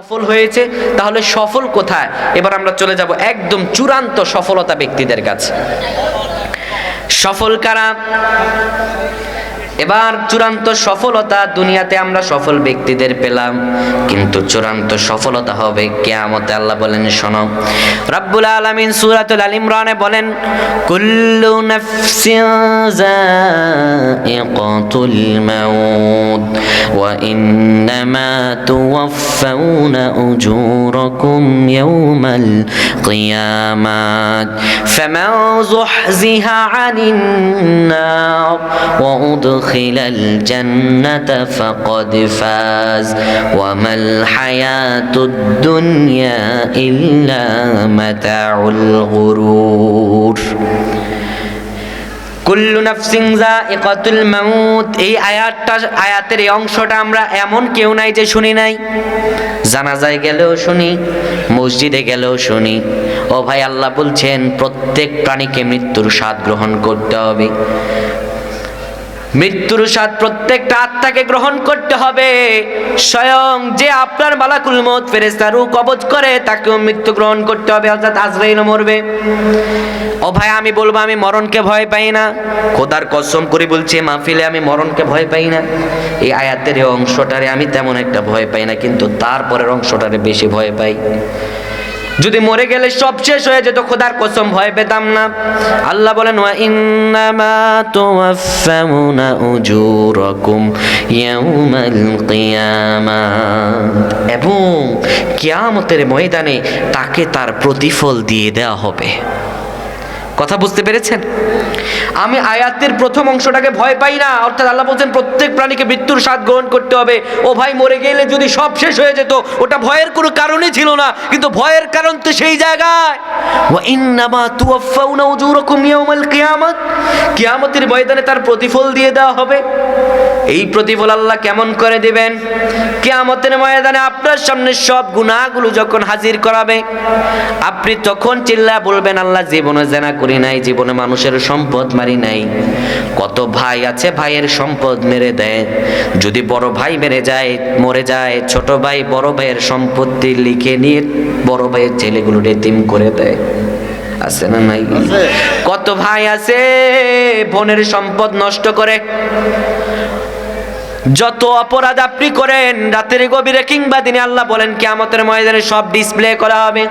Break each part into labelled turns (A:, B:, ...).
A: সফল হয়েছে, তাহলে সফল কোথায়? এবার আমরা চলে যাব একদম চূড়ান্ত সফলতা ব্যক্তিদের কাছে। সফল কারা? এবার চূড়ান্ত সফলতা দুনিয়াতে আমরা সফল ব্যক্তিদের পেলাম। কিন্তু চূড়ান্ত সফলতা হবে কেয়ামতে আল্লাহ বলেন, শোনো। রাব্বুল আলামিন সূরাতুল আল ইমরানে বলেন, কুল্লু নাফসিন যায়িকাতুল মাউত, ওয়া ইন্নামা তুওয়াফাউনা উজুরাকুম ইয়াওমাল কিয়ামাত, ফামান যুহজিহা আনিন নার ওয়া أدخل الجنة فقد فاز وما الحياة الدنيا إلا متاع الغرور কুল্লু নাফসিং যায়িকাতুল মাউত এই আয়াতটা আয়াতের এই অংশটা আমরা এমন কেউ নাই যে শুনি নাই জানাজায় গেলেও শুনি মসজিদে গেলেও শুনি ও ভাই আল্লাহ বলছেন প্রত্যেক প্রাণীকে মৃত্যুর স্বাদ গ্রহণ করতে হবে মৃত্যুর স্বাদ প্রত্যেকটা আত্মাকে গ্রহণ করতে হবে। স্বয়ং যে আপনার মালাকুল মত ফেরেস্তা রু কবজ করে, তাকেও মৃত্যু গ্রহণ করতে হবে। অর্থাৎ আজরাইল মরবে। ও ভাই, আমি বলব, আমি মরণকে ভয় পাই না। খোদার কসম করে বলছি মাহফিলে আমি মরণকে ভয় পাই না। এই আয়াতের অংশটারে আমি তেমন একটা ভয় পাই না, কিন্তু তারপরের অংশটারে বেশি ভয় পাই। যদি মরে গেলে সব শেষ হয়ে যেত, খোদার কসম ভয় পেতাম না। আল্লাহ বলেন, ওয়া এবং কিয়ামতের ময়দানে তাকে তার প্রতিফল দিয়ে দেওয়া হবে। কথা বুঝতে পেরেছেন? আমি আয়াতের প্রথম অংশটাকে ভয় পাই না। অর্থাৎ আল্লাহ বলছেন, প্রত্যেক প্রাণীকে মৃত্যুর স্বাদ গ্রহণ করতে হবে। ও ভাই, মরে গেলে যদি সব শেষ হয়ে যেত, ওটা ভয়ের কোনো কারণই ছিল না। কিন্তু ভয়ের কারণ তো সেই জায়গায়। কিয়ামতের ময়দানে তার প্রতিফল দিয়ে দেওয়া হবে। এই প্রতিফল আল্লাহ কেমন করে দিবেন? কিয়ামতের ময়দানে আপনার সামনে সব গুনাহগুলো যখন হাজির করাবে, আপনি তখন চিল্লা বলবেন, আল্লাহ জীবনে জেনা করি নাই, জীবনে মানুষের সম্পদ মারি নাই। কত ভাই আছে ভাইয়ের সম্পদ মেরে দেয়। যদি বড় ভাই মেরে যায় মরে যায় ছোট ভাই বড় ভাইয়ের সম্পত্তি লিখে নিয়ে বড় ভাইয়ের ছেলেগুলো রেতিম করে দেয়। আছে না নাই? কত ভাই আছে বোনের সম্পদ নষ্ট করে। যত অপরাধ আপনি করেন, রাতের গভীরে কিংবা দিনে আল্লাহ বলেন, কিয়ামতের ময়দানে সব ডিসপ্লে করা হবে।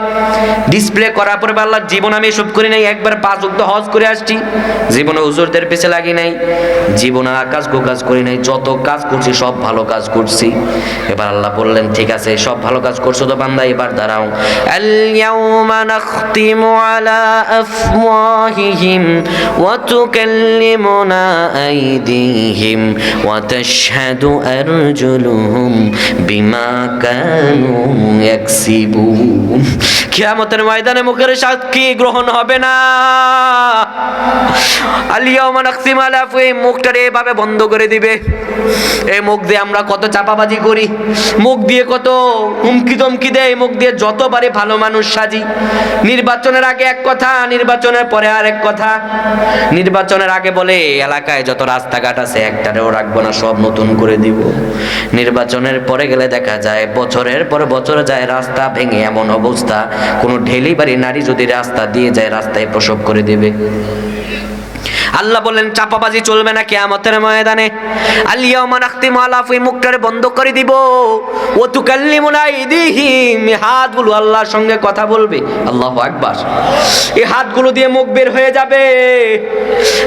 A: ডিসপ্লে করার পরে আল্লাহ জীবন আমি এসব করি নাই, একবার পাঁচ উক্ত হজ করে আসছি। জীবনে হুজুরদের পেছে লাগি নাই, জীবনে আকাশ গো কাজ করি নাই, যত কাজ করছি, সব ভালো কাজ করছি। এবার আল্লাহ বললেন, ঠিক আছে, সব ভালো কাজ করছ তো বান্দা, এবার দাঁড়াও। আল-ইয়াউমা নাখতিমু আলা আফওয়াহিহিম ওয়া তুকাল্লিমুনা আইদিহিম তাশহাদু আরজুলুহুম বিমা কানু ইয়াকসিবুন কিয়ামতের ময়দানে মুখের সাক্ষী গ্রহণ হবে না। আলিয়াউমা নাখতিম আলা আফওয়াহিহিম মুখটারে এভাবে বন্ধ করে দিবে। এই মুখ দিয়ে আমরা কত চাপাবাজি করি, মুখ দিয়ে কত হুমকি দমকি দেয় মুখ দিয়ে যতবারে ভালো মানুষ সাজি। নির্বাচনের আগে এক কথা, নির্বাচনের পরে আর এক কথা। নির্বাচনের আগে বলে, এলাকায় যত রাস্তাঘাট আছে, একটারেও রাখব না, সব নতুন করে দিব। নির্বাচনের পরে গেলে দেখা যায়, বছরের পর বছর যায় রাস্তা ভেঙে এমন অবস্থা। কোনো ডেলিভারি নারী যদি রাস্তা দিয়ে যায়, রাস্তায় প্রসব করে দেবে। আল্লাহ বললেন, চাপাবাজি চলবে না কেয়ামতের ময়দানে। আলিয়াউমা নাখতিমু আলা আফি মুখটারে বন্ধ করে দিব। ও তুকাল্লিমুনা আইদিহিম। এই হাতগুলো আল্লাহর সঙ্গে কথা বলবে। আল্লাহু আকবার। এই হাতগুলো দিয়ে মুখ বের হয়ে যাবে।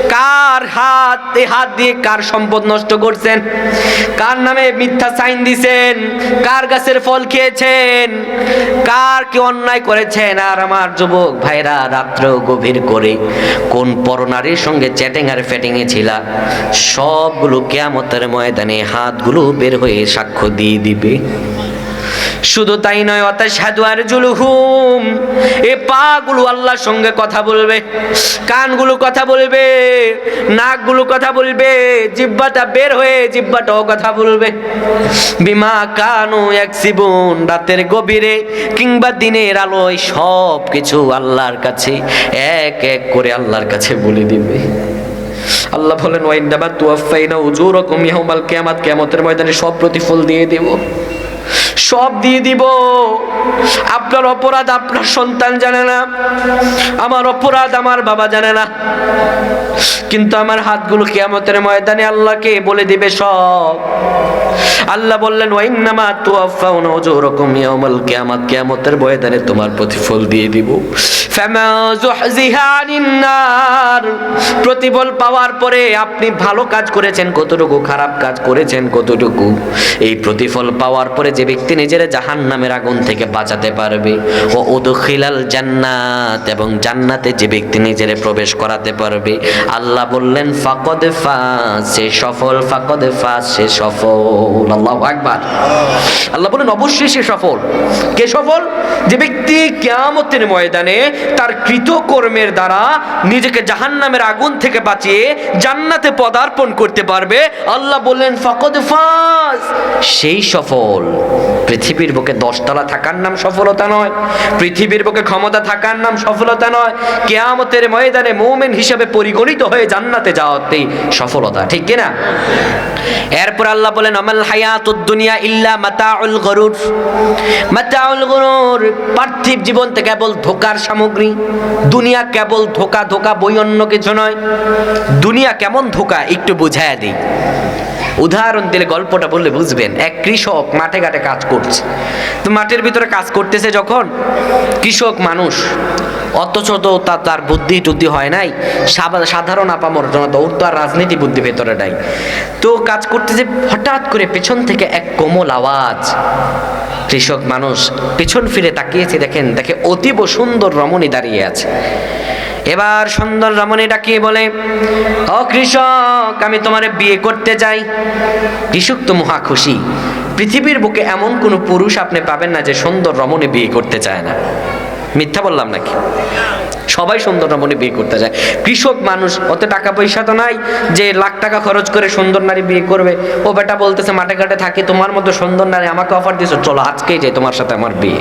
A: কার হাত, এই হাত দিয়ে কার সম্পদ নষ্ট করছেন? কার নামে মিথ্যা সাইন দিছেন? কার গাছের ফল খেয়েছেন? কার কি অন্যায় করেছেন? আর আমার যুবক ভাইরা রাত্র গভীর করে কোন পরনারীর সঙ্গে চ্যাটিং আর ফ্যাটিং এ ছিলা। সবগুলো কেয়ামতের ময়দানে হাতগুলো বের হয়ে সাক্ষ্য দিয়ে দিবে। শুধু তাই নয় অর্থাৎ সাধু আর জুলহুম এ পাগুলো আল্লাহর সঙ্গে কথা বলবে, কানগুলো কথা বলবে, নাকগুলো কথা বলবে, জিব্বাটা বের হয়ে জিব্বাটাও কথা বলবে। বিমা কানু এক জীবন রাতের গভীরে কিংবা দিনের আলোয় সব কিছু আল্লাহর কাছে, এক এক করে আল্লাহর কাছে বলে দিবে। আল্লাহ বলেন ওয়াইন্দামা তুয়াফাইনা উজুরকুম ইয়াউমাল কিয়ামাত কিয়ামতের ময়দানে সব প্রতিফল দিয়ে দেব। সব দিয়ে দিব। আপনার অপরাধ আপনার সন্তান জানে না, আমার অপরাধ আমার বাবা জানে না। কিন্তু আমার হাতগুলো কেয়ামতের ময়দানে আল্লাহকে বলে দিবে সব। আল্লাহ বললেন, ওয়াইন্নামা তুয়াফাউনা উজুরাকুম ইয়াউমাল কিয়ামাত কিয়ামতের ময়দানে তোমার প্রতিফল দিয়ে দিব। ফামা যুহজিহা নার প্রতিফল পাওয়ার পরে আপনি ভালো কাজ করেছেন, কতটুকু খারাপ কাজ করেছেন, কতটুকু? এই প্রতিফল পাওয়ার পরে যে ব্যক্তি নিজের জাহান্নামের আগুন থেকে বাঁচাতে পারবে। ও উদখিলাল জান্নাত, এবং জান্নাতে যে ব্যক্তি নিজের প্রবেশ করাতে পারবে। আল্লাহ বললেন, ফাকদ ফাস সে সফল, ফাকদ ফাস, সে সফল। আল্লাহু আকবার। আল্লাহ বলেন অবশ্যই সে সফল। কে সফল? যে ব্যক্তি কেয়ামতের ময়দানে তার কৃতকর্মের দ্বারা নিজেকে জাহান্নামের আগুন থেকে বাঁচিয়ে জান্নাতে পদার্পণ করতে পারবে, আল্লাহ বললেন ফাকদ ফাস সেই সফল। পৃথিবীর বুকে দশতলা থাকার নাম সফলতা নয়, পৃথিবীর বুকে ক্ষমতা থাকার নাম সফলতা নয়, কেয়ামতের ময়দানে মৌমেন হিসেবে পরিগণিত হয়ে জান্নাতে যাওয়াতেই সফলতা, ঠিক কিনা এরপর আল্লাহ বলেন আমাল হায়াতুদ দুনিয়া ইল্লা মাতাউল গরুর। মাতাউল গরুর পার্থিব জীবন থেকে কেবল ধোকার সামগ্রী, দুনিয়া কেবল ধোকা ধোকা বই অন্য কিছু নয়, দুনিয়া কেমন ধোকা একটু বুঝায়া দিই। উদাহরণ দিলে গল্পটা বললে বুঝবেন। এক কৃষক মাঠে ঘাটে কাজ করছে। তো মাঠের ভিতরে কাজ করতেছে যখন কৃষক মানুষ, অথচ তো তা তার বুদ্ধি টুদ্ধি হয় নাই। সাধারণ আপামর জনতা ওর তো আর রাজনীতি বুদ্ধি ভেতরে নাই। তো কাজ করতেছে হঠাৎ করে পেছন থেকে এক কোমল আওয়াজ। কৃষক মানুষ পেছন ফিরে তাকিয়েছে, দেখেন, দেখে অতীব সুন্দর রমণী দাঁড়িয়ে আছে। এবার সুন্দর রমণী ডাকিয়ে বলে, ও কৃষক, আমি তোমারে বিয়ে করতে চাই। কৃষক তো মহা খুশি। পৃথিবীর বুকে এমন কোনো পুরুষ আপনি পাবেন না যে সুন্দর রমণী বিয়ে করতে চায় না। মিথ্যা বললাম নাকি? সবাই সুন্দর রমণী বিয়ে করতে চায়। কৃষক মানুষ, অত টাকা পয়সা তো নাই যে লাখ টাকা খরচ করে সুন্দর নারী বিয়ে করবে। ও বেটা বলতেছে, মাঠে ঘাটে থাকি, তোমার মতো সুন্দর নারী আমাকে অফার দিছো চলো আজকেই যাই তোমার সাথে আমার বিয়ে।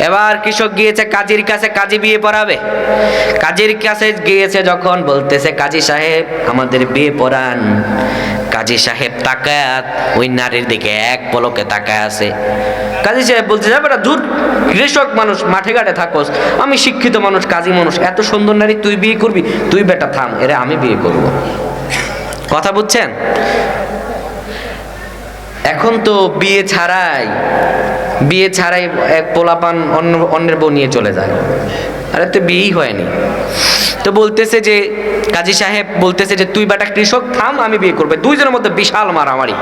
A: এবার কৃষক গিয়েছে, কাজীর কাছে কাজী বিয়ে পড়াবে। কাজীর কাছে গিয়েছে যখন বলতেছে, কাজী সাহেব, আমাদের বিয়ে পড়ান। কাজী সাহেব তাকায়াত ওই নারীর দিকে এক পলকে তাকায় আছে। কাজী সাহেব বলছে যাবে না দূর কৃষক মানুষ, মাঠে ঘাটে থাকোস। আমি শিক্ষিত মানুষ, কাজী মানুষ, এত সুন্দর নারী, তুই বিয়ে করবি? তুই বেটা থাম, এরে আমি বিয়ে করব। কথা বুঝছেন? এখন তো বিয়ে ছাড়াই বিয়ে ছাড়াই এক পোলাপান অন্য অন্যের বউ নিয়ে চলে যায়। আরে তো বিয়েই হয়নি। তো বলতেছে যে, কাজী সাহেব বলতেছে যে, তুই বেটা কৃষক, থাম, আমি বিয়ে করবে। দুইজনের মধ্যে বিশাল মারামারি।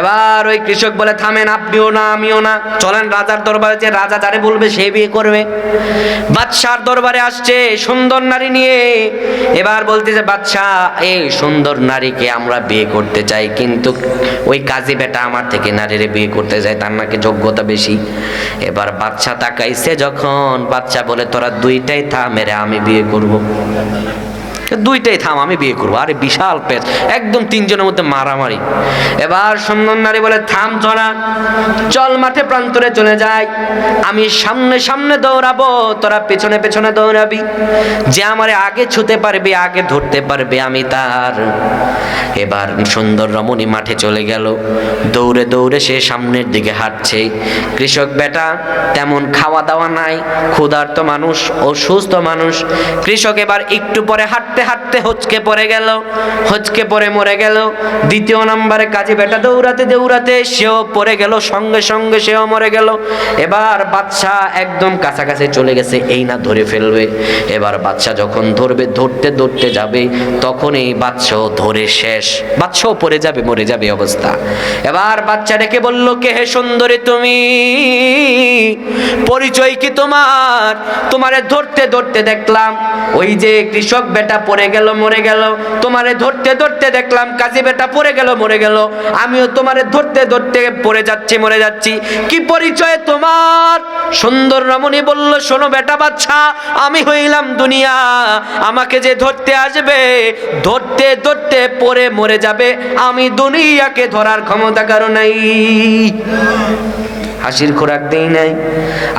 A: এবার ওই কৃষক বলে, থামেন আপনিও না, আমিও না। চলেন, রাজার দরবারে যে রাজা যারে বলবে, সে বিয়ে করবে। বাদশার দরবারে আসছে সুন্দর নারী নিয়ে। এবার বলতেছে, বাদশাহ, এই সুন্দর নারীকে আমরা বিয়ে করতে চাই, কিন্তু ওই কাজী বেটা আমার থেকে নারীরে বিয়ে করতে যায়, তার নাকি যোগ্যতা বেশি। এবার বাচ্চা তাকাইছে যখন বাচ্চা বলে, তোরা দুইটাই থামেরে আমি বিয়ে করব। Amen. দুইটাই থাম, আমি বিয়ে করব। আরে বিশাল পেট। একদম তিনজনের মধ্যে মারামারি। এবার সুন্দর নারী বলে, থাম চলা চল মাঠে প্রান্তরে চলে যাই। আমি সামনে সামনে দৌড়াবো, তোরা পেছনে পেছনে দৌড়াবি। যে আমারে আগে ছুতে পারবে, আগে ধরতে পারবে আমি তার। এবার সুন্দর রমণী মাঠে চলে গেল। দৌড়ে দৌড়ে সে সামনের দিকে হাঁটছে। কৃষক, বেটা, তেমন খাওয়া দাওয়া নাই। ক্ষুধার্ত মানুষ, অসুস্থ মানুষ। কৃষক এবার একটু পরে হাঁটতে হাঁটতে হচকে পড়ে গেল, হচকে পড়ে মরে গেল। দ্বিতীয় নম্বরে কাজে বেটা দৌড়াতে দৌড়াতে সেও পড়ে গেল, সঙ্গে সঙ্গে সেও মরে গেল। এবার বাচ্চা একদম কাছাকাছি চলে গেছে, এই না ধরে ফেলবে। এবার বাচ্চা যখন ধরবে, ধরতে ধরতে যাবে তখন এই বাচ্চাও ধরে শেষ। বাচ্চাও পড়ে যাবে, মরে যাবে অবস্থা। এবার বাচ্চা ডেকে বলল, কে হে সুন্দরী তুমি? পরিচয় কি তোমার? তোমারে ধরতে ধরতে দেখলাম, ওই যে কৃষক বেটা পড়ে গেল, মরে গেল। তোমারে ধরতে ধরতে দেখলাম কাজী বেটা পড়ে গেল, মরে গেল। আমিও তোমারে ধরতে ধরতে পড়ে যাচ্ছি, মরে যাচ্ছি। কি পরিচয় তোমার? সুন্দর রমণী বলল, শোনো বেটা বাচ্চা, আমি হইলাম দুনিয়া। আমাকে যে ধরতে আসবে, ধরতে ধরতে পড়ে মরে যাবে। আমি দুনিয়াকে ধরার ক্ষমতা কারও নাই। হাসির খোরাক দেই নাই।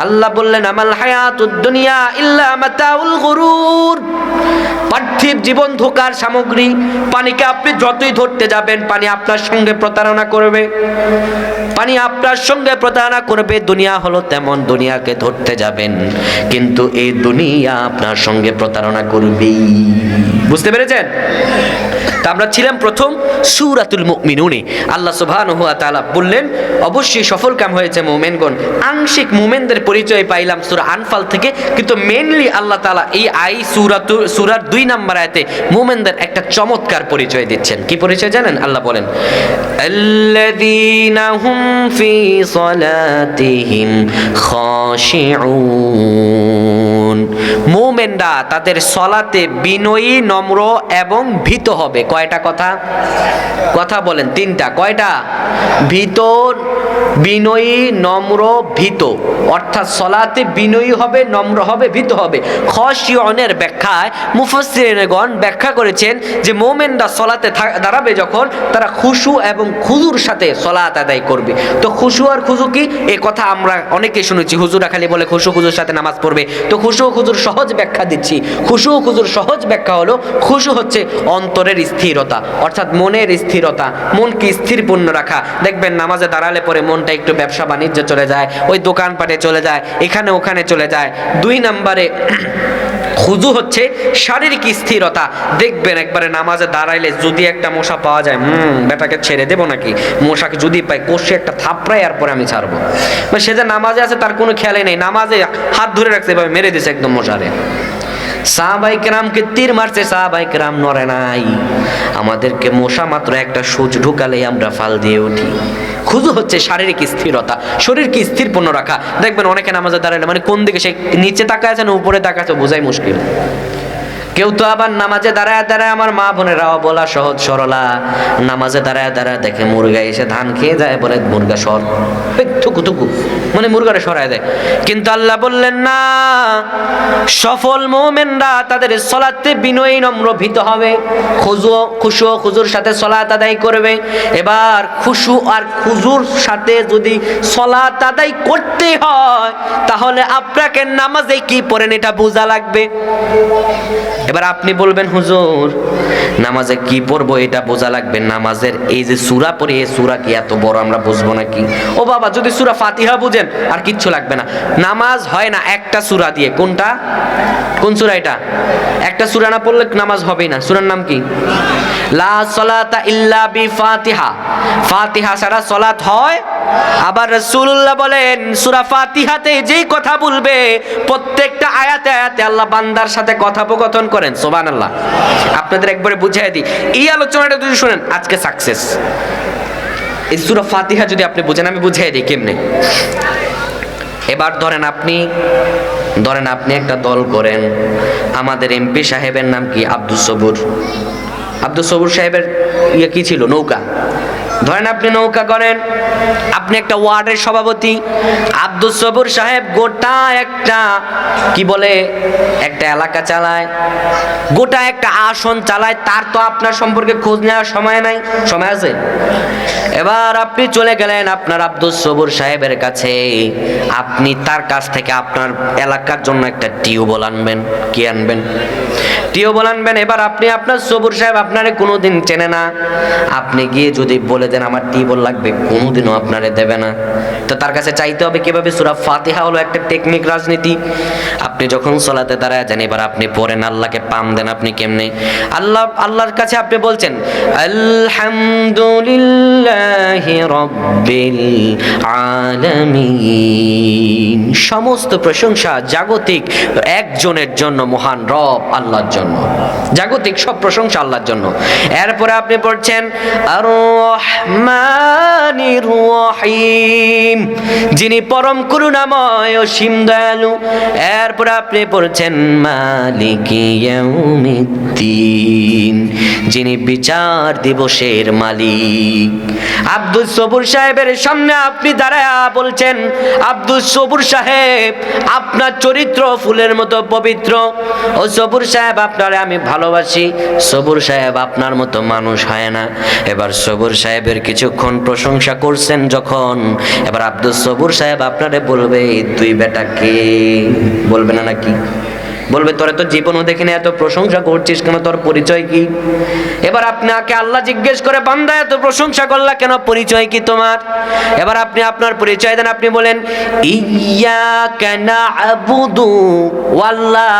A: আল্লাহ বললেন, আমাল হায়াতুদ দুনিয়া ইল্লা মাতাউল গুরুর। পার্থিব জীবন ধোকার সামগ্রী, পানিকে আপনি যতই ধরতে যাবেন, পানি আপনার সঙ্গে প্রতারণা করবে। পানি আপনার সঙ্গে প্রতারণা করবে, দুনিয়া হলো তেমন দুনিয়াকে ধরতে যাবেন, কিন্তু এই দুনিয়া আপনার সঙ্গে প্রতারণা করবেই। বুঝতে পেরেছেন? তা আমরা ছিলাম প্রথম সুরাতুল মুমিনুনে। আল্লাহ সুবহানাহু ওয়া তাআলা বললেন, অবশ্যই সফল কাম হয়েছে মুমিনগণ। আংশিক মুমিনদের পরিচয় পাইলাম সূরা আনফাল থেকে। কিন্তু মেনলি আল্লাহ তাআলা এই আই সূরাতু, সুরার দুই নম্বর আয়াতে মুমিনদের একটা চমৎকার পরিচয় দিচ্ছেন। কি পরিচয় জানেন? আল্লাহ বলেন হুম ফি সালাতিহিম খাশিউন। মুমিনরা তাদের সলাতে বিনয়ী, নম্র এবং ভীত হবে। কয়টা কথা? কথা বলেন, তিনটা। কয়টা? ভীত, বিনয়ী, নম্র, ভীত। অর্থাৎ সলাতে বিনয়ী হবে, নম্র হবে, ভীত হবে। খসিয়নের ব্যাখ্যায় মুফসিরগণ ব্যাখ্যা করেছেন যে মোমেনরা সলাতে দাঁড়াবে যখন তারা খুশু এবং খুজুর সাথে সলাত আদায় করবে। তো খুশু আর খুজু কি? এ কথা আমরা অনেকেই শুনেছি। হুজুরা খালি বলে খুশু খুজুর সাথে নামাজ পড়বে। তো খুশু খুজুর সহজ ব্যাখ্যা দিচ্ছি। খুশু খুজুর সহজ ব্যাখ্যা হলো, খুশু হচ্ছে অন্তরের স্থিরতা, অর্থাৎ মনের স্থিরতা, মনকে স্থিরপূর্ণ রাখা। দেখবেন নামাজে দাঁড়ালে পরে মনটা একটু ব্যবসা বাণিজ্য চলে যায়, ওই দোকানপাটে চলে যায় এখানে ওখানে চলে যায়। দুই নম্বরে খুজু হচ্ছে শারীরিক স্থিরতা। দেখবেন একবারে নামাজে দাঁড়াইলে যদি একটা মশা পাওয়া যায়, হুম, বেটাকে ছেড়ে দেবো নাকি? মশাকে যদি পাই, কষে একটা থাপড়ায় আর পরে আমি ছাড়বো। মানে সে যে নামাজে আছে তার কোনো খেয়ালে নেই। নামাজে হাত ধরে রাখছে, এভাবে মেরে দিছে একদম মশারে। সাহাবাই কেরামকে তীর মারছে সাহাবাই কেরাম নড়ে নাই। আমাদেরকে মশা মাত্র একটা সূচ ঢুকালেই আমরা ফাল দিয়ে উঠি। খুজু হচ্ছে শারীরিক স্থিরতা, শরীরকে স্থিরপূর্ণ রাখা। দেখবেন অনেকে নামাজে দাঁড়ালে মানে কোন দিকে সে নিচে তাকায় আছে না উপরে তাকায় আছে, বোঝাই মুশকিল। কেউ তো আবার নামাজে দাঁড়ায় দাঁড়ায় আমার মা বোনেরাও বলা সহজ সরলা নামাজে দাঁড়ায় দাঁড়ায় দেখে মুরগা এসে ধান খেয়ে যায়, বলে মুরগা সর। থুকু থুকু মানে মুরগাটা সরায় দেয়। কিন্তু আল্লাহ বললেন, না, সফল মোমেনরা তাদের সলাতে বিনয়ী নম্র ভীত হবে। খুজু, খুশু খুজুর সাথে সলাত আদায় করবে। এবার খুশু আর খুজুর সাথে যদি সলাত আদায় করতে হয়, তাহলে আপনাকে নামাজে কি পড়েন এটা বোঝা লাগবে। এবার আপনি বলবেন, হুজুর, নামাজে কি পড়ব এটা বোঝা লাগবে? নামাজের এই যে সুরা পড়ে, এই সুরা কি এত বড় আমরা বুঝব নাকি? ও বাবা, যদি সুরা ফাতিহা বুঝেন, আর কিচ্ছু লাগবে না। নামাজ হয় না একটা সুরা দিয়ে। কোনটা? কোন সুরা এটা? একটা সুরা না পড়লে নামাজ হবেই না। সুরার নাম কি? লা সলাতা ইল্লা বি ফাতিহা। ফাতিহা ছাড়া সলাত হয়? আবার রাসূলুল্লাহ বলেন, সূরা ফাতিহাতে যেই কথা বলবে, প্রত্যেকটা আয়াতে আয়াতে আল্লাহ বান্দার সাথে কথোপকথন করেন, সুবহানাল্লাহ। আপনাদের একবারে বুঝিয়ে দিই, এই আলোচনাটা যদি শুনেন, আজকে সাকসেস এই সূরা ফাতিহা যদি আপনি বুঝেন, আমি বুঝিয়ে দিই কেমনে। এবার ধরেন আপনি ধরেন আপনি একটা দল করেন, আমাদের এমপি সাহেবের নাম কি? আব্দুল সবুর। আব্দুল সবুর সাহেবের ইয়ে কি ছিল? নৌকা। ধরেন আপনি নৌকা করেন, আপনি একটা ওয়ার্ডের সভাপতি আব্দুল সবুর সাহেব গোটা একটা, কি বলে, একটা এলাকা চালায়, গোটা একটা আসন চালায়, তার তো আপনার সম্পর্কে খোঁজ নেওয়ার সময় নাই, সময় আছে? এবার আপনি চলে গেলেন আপনার আব্দুল সবুর সাহেবের কাছে, আপনি তার কাছ থেকে আপনার এলাকার জন্য একটা টিউবওয়েল আনবেন, কি আনবেন? টিউবওয়েল আনবেন। এবার আপনি আপনার সবুর সাহেব আপনারে কোনোদিন চেনে না। আপনি গিয়ে যদি বলে দেন, আমার টিউবওয়েল লাগবে কোনোদিনও আপনারে দেবে না। তো তার কাছে চাইতে হবে কীভাবে? সুরা ফাতিহা হলো একটা টেকনিক রাজনীতি। আপনি যখন সলাতে দাঁড়ায় যান, এবার আপনি পড়েন, আল্লাহকে পাম দেন আপনি কেমনে? আল্লাহ, আল্লাহর কাছে আপনি বলছেন, আলহামদুলিল্লাহি রব্বিল আলামিন। সমস্ত প্রশংসা জাগতিক একজনের জন্য মহান রব আল্লাহর জন্য। জাগতিক সব প্রশংসা আল্লাহর জন্য। এরপরে আপনি পড়ছেন যিনি পরম করুণাময় সীম দয়ালু এরপরে আপনি পড়ছেন মালিকিয়াউমিদ্দিন যিনি বিচার দিবসের মালিক। আব্দুল সবুর সাহেবের সামনে আপনি দাঁড়ায়া বলছেন, আব্দুল সবুর সাহেব, আপনার চরিত্র ফুলের মতো পবিত্র। ও সবুর সাহেব আপনারে আমি ভালোবাসি। সবুর সাহেব আপনার মতো মানুষ হয় না। এবার সবুর সাহেবের কিছুক্ষণ প্রশংসা করছেন যখন, এবার আব্দুল সবুর সাহেব আপনারে বলবে তুই বেটা কে? বলবে না নাকি? বলবে, তোরে তো জীবনও দেখিনি, এত প্রশংসা করছিস কেন? তোর পরিচয় কি? এবার আপনাকে আল্লাহ জিজ্ঞেস করে, বান্দা, এত প্রশংসা করলা কেন? পরিচয় কি তোমার? এবার আপনি আপনার পরিচয় দেন, আপনি বলেন ইয়া কেন আবুদু ওয়াল্লাহ,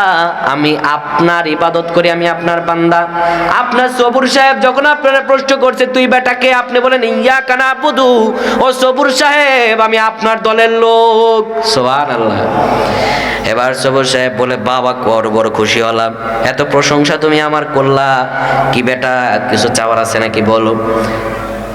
A: আমি আপনার ইবাদত করি, আমি আপনার বান্দা। আপনার সবুর সাহেব যখন আপনারা প্রশ্ন করছে, তুই বেটাকে আপনি বলেন ইয়া কেন আবুদু ও সবুর সাহেব, আমি আপনার দলের লোক। সোহান আল্লাহ এবার সবুর সাহেব বলে, বাবা কর বড় খুশি হলাম এত প্রশংসা তুমি আমার করলা। কি বেটা, কিছু চাওয়ার আছে নাকি বলো?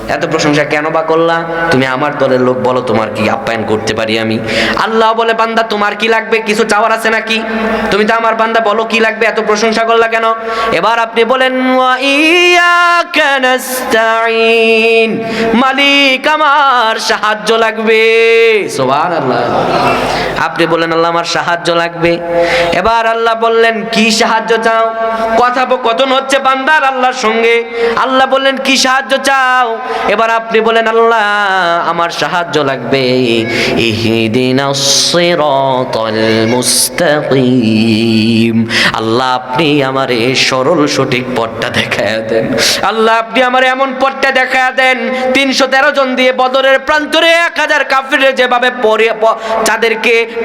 A: এত প্রশংসা কেন বা করলা? তুমি আমার দলের লোক, বলো তোমার কি আপ্যায়ন করতে পারি আমি? আল্লাহ বলে, বান্দা, তোমার কি লাগবে? কিছু চাওয়ার আছে নাকি? তুমি তো আমার বান্দা, বলো কি লাগবে? এত প্রশংসা করলা কেন? এবার আপনি বলেন "ওয়া মালিক আমার সাহায্য লাগবে। আপনি বলেন, আল্লাহ আমার সাহায্য লাগবে। এবার আল্লাহ বললেন, কি সাহায্য চাও? কথোপকথন হচ্ছে বান্দার আল্লাহর সঙ্গে। আল্লাহ বললেন, কি সাহায্য চাও? এবার আপনি বলেন, আল্লাহ আমার সাহায্য লাগবে। আল্লাহ, আপনি আমার এই সরল সঠিক পথটা দেখায় দেন। আল্লাহ, আপনি আমার এমন পথটা দেখা দেন, তিনশো তেরো জন দিয়ে বদরের প্রান্তরে এক হাজার কাফিরে যেভাবে প-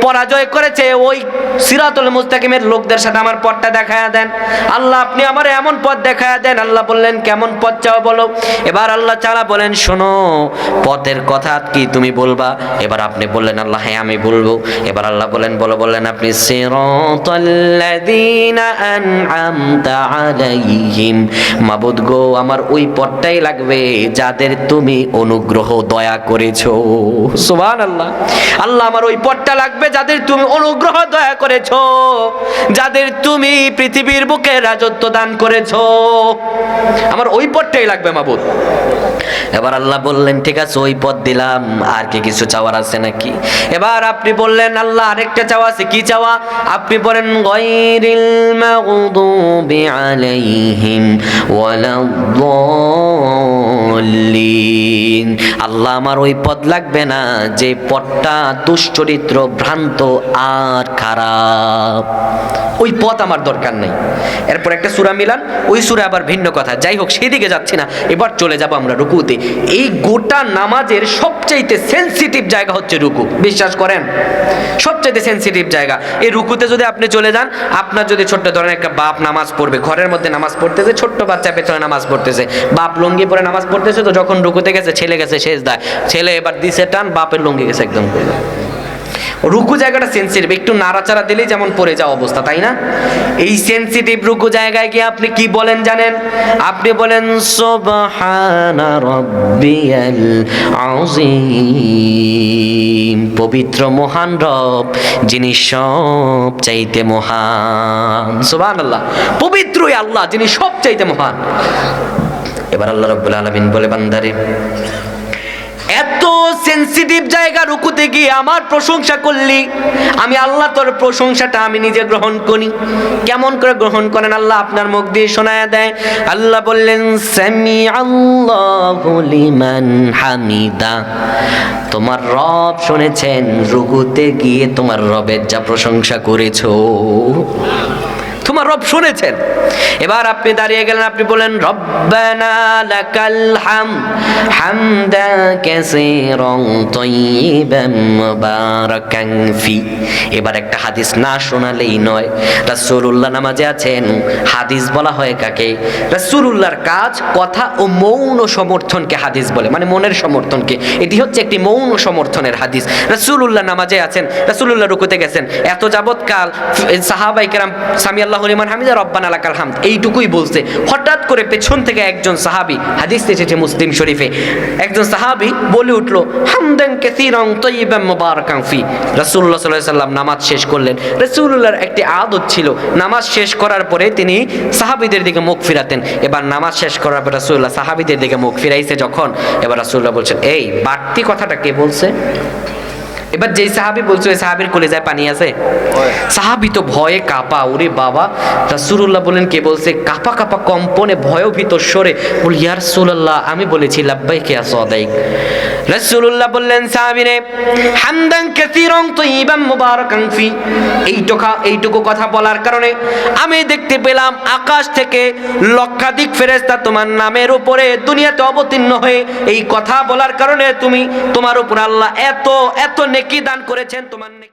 A: পরাজয় করেছে, ওই সিরাতুল মুস্তাকিমের লোকদের সাথে আমার পথটা দেখা দেন। আল্লাহ, আপনি আমার এমন পথ দেখা দেন। আল্লাহ বললেন, কেমন পথ চাও বলো? এবার আল্লাহ চালা বলেন, শোনো, পথের কথা কি তুমি বলবা? এবার আপনি বললেন, আল্লাহ হ্যাঁ আমি বলব। এবার আল্লাহ বলেন, বলো, বললেন আপনি সিরাতাল্লাযীনা আন'আমতা আলাইহিম, মাবুদ গো আমার ওই পথটাই লাগবে যাদের তুমি অনুগ্রহ দয়া করেছ। সুবহানাল্লাহ। আল্লাহ আল্লাহ আমার ওই পথটা লাগবে যাদের তুমি অনুগ্রহ দয়া করেছ, যাদের তুমি পৃথিবীর বুকে রাজত্ব দান করেছ। আমার ওই পথটাই লাগবে, মাবুদ। এবার আল্লাহ বললেন, ঠিক আছে, ওই পথ দিলাম, আর কি কিছু চাওয়ার আছে নাকি? এবার আপনি বললেন, আল্লাহ, আরেকটা চাওয়া আছে, কি চাওয়া? আপনি বলেন, গায়রিল মাগদুবি আলাইহিম ওয়ালাদ-দাল্লিন আল্লাহ আমার ওই পথ লাগবে না, যে পথটা দুশ্চরিত্র, ভ্রান্ত আর খারাপ। ওই পথ আমার দরকার নেই। এরপর একটা সুরা মিলান, ওই সুরা আবার ভিন্ন কথা। যাই হোক, সেদিকে যাচ্ছি না। এবার চলে যাব আমরা রুকুতে। এই গোটা নামাজের সবচাইতে সেনসিটিভ জায়গা হচ্ছে রুকু। বিশ্বাস করেন? সবচাইতে সেনসিটিভ জায়গা। এই রুকুতে যদি আপনি চলে যান, আপনার যদি ছোট্ট ধরনের একটা বাপ নামাজ পড়বে, ঘরের মধ্যে নামাজ পড়তেছে ছোট্ট বাচ্চা পেছনে নামাজ পড়তেছে বাপ লুঙ্গি পরে নামাজ পড়তেছে তো যখন রুকুতে গেছে, ছেলে গেছে শেষ দায় ছেলে এবার দিছে টান, বাপের লুঙ্গি গেছে একদম রুকু জায়গাটা সেন্সিটিভ একটু নাড়াচাড়া দিলেই যেমন পড়ে যাওয়া অবস্থা, তাই না? এই সেন্সিটিভ রুকু জায়গায় গিয়ে আপনি কি বলেন জানেন? আপনি বলেন, সুবহানা রাব্বিয়াল আযীম। পবিত্র মহান রব, যিনি সব চাইতে মহান। সুবহানাল্লাহ। পবিত্রই আল্লাহ, যিনি সব চাইতে মহান। এবার আল্লাহ রাব্বুল আলামিন বলে, বান্দারে এত সেনসিটিভ জায়গা রুকুতে গিয়ে আমার প্রশংসা করলি, আমি আল্লাহ তোর প্রশংসাটা আমি নিজে গ্রহণ করি। কেমন করে গ্রহণ করেন আল্লাহ? আপনার মুখ দিয়ে শোনায় দেয়, আল্লাহ বললেন সামি আল্লাহু লিমান হামিদা। তোমার রব শুনেছেন, রুকুতে গিয়ে তোমার রবের যা প্রশংসা করেছ। তোমার রব শুনেছেন। এবার আপনি দাঁড়িয়ে গেলেন, আপনি বলেন রব্বানা হাম এবার একটা হাদিস না শোনালেই নয়, রাসূলুল্লাহ নামাজে আছেন। হাদিস বলা হয় কাকে? রাসূলুল্লাহর কাজ কথা ও মৌন সমর্থনকে হাদিস বলে মানে মনের সমর্থনকে। এটি হচ্ছে একটি মৌন সমর্থনের হাদিস। রাসূলুল্লাহ নামাজে আছেন, রাসূলুল্লাহ রুকুতে গেছেন। এত যাবৎকাল সাহাবাই কেরাম সামি আল্লাহ হামিদা রব্বানা লাকাল হামদ। এইটুকুই বলছে। হঠাৎ করে পেছন থেকে একজন সাহাবি, হাদিস এসেছে মুসলিম শরীফে, একজন সাহাবি বলে উঠল, হামদান কেসিরং তাইয়িবান মুবারাকান ফি। রাসূলুল্লাহ সাল্লাল্লাহু সাল্লাম নামাজ শেষ করলেন। রাসূলুল্লাহর একটি আদত ছিল, নামাজ শেষ করার পরে তিনি সাহাবিদের দিকে মুখ ফিরাতেন। এবার নামাজ শেষ করার পর রাসূলুল্লাহ সাহাবিদের দিকে মুখ ফিরাইছে যখন, এবার রাসূলুল্লাহ বলছেন, এই বাড়তি কথাটা কে বলছে? এবার যেই সাহাবি বলছো ওই সাহাবির কলেজায় পানি আছে। সাহাবি তো ভয়ে কাপা ওরে বাবা! রাসূলুল্লাহ বলেন কে বলছে? কাপা কাপা কম্পনে ভয়ভীত সরে বল ইয়া রাসূলুল্লাহ! আমি বলেছি লাব্বাইক ইয়া সাদাইক। রাসূলুল্লাহ বললেন সাহাবিরে হামদান কাসীরান তাইয়িবান মুবারাকান ফি। এইটুকু এইটুকু কথা বলার কারণে আমি দেখতে পেলাম আকাশ থেকে লক্ষাধিক ফেরেশতা তোমার নামের উপরে দুনিয়াতে অবতীর্ণ হয়ে এই কথা বলার কারণে তুমি তোমার উপর আল্লাহ এত এত নেকি দান করেছেন তোমার নেকি